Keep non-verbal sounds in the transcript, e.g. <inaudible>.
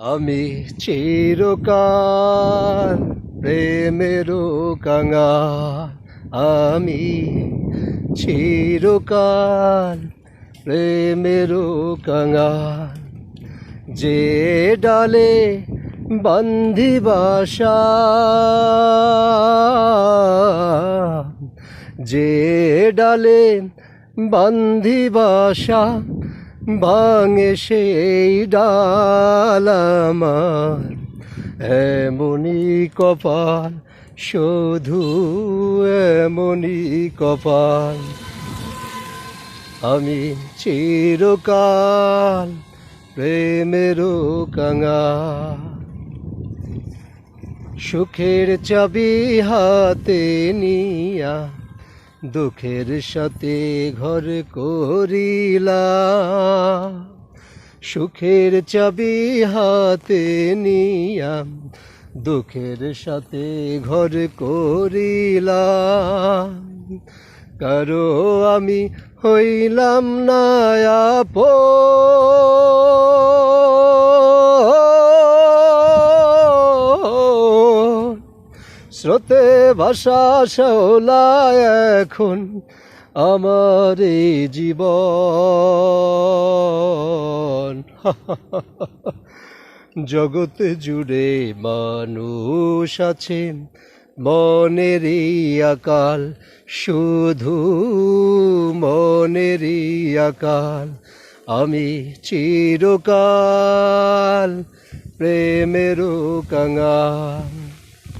আমি চিরকাল প্রেমেরও কাঙাল। আমি চিরকাল প্রেমেরও কাঙাল। যে ডালে বান্ধি বাসা যে ডালে বান্ধি বাসা ভাঙে সেই ডাল আমার। এমনি কপাল, শুধু এমনি কপাল। আমি চিরকাল প্রেমেরও কাঙা সুখের চাবি হাতে নিয়া দুঃখের সাথে ঘর করিলা, সুখের চাবি হাতে নিয়া দুঃখের সাথে ঘর করিলা। কারও আমি হইলাম না আপন স্রোতে ভাষা শোলা এখন আমার এই জীবন। <laughs> জগতে জুড়ে মানুষ আছে মনেরই আকাল, শুধু মনেরই আকাল। আমি চিরকাল প্রেমেরও কাঙাল।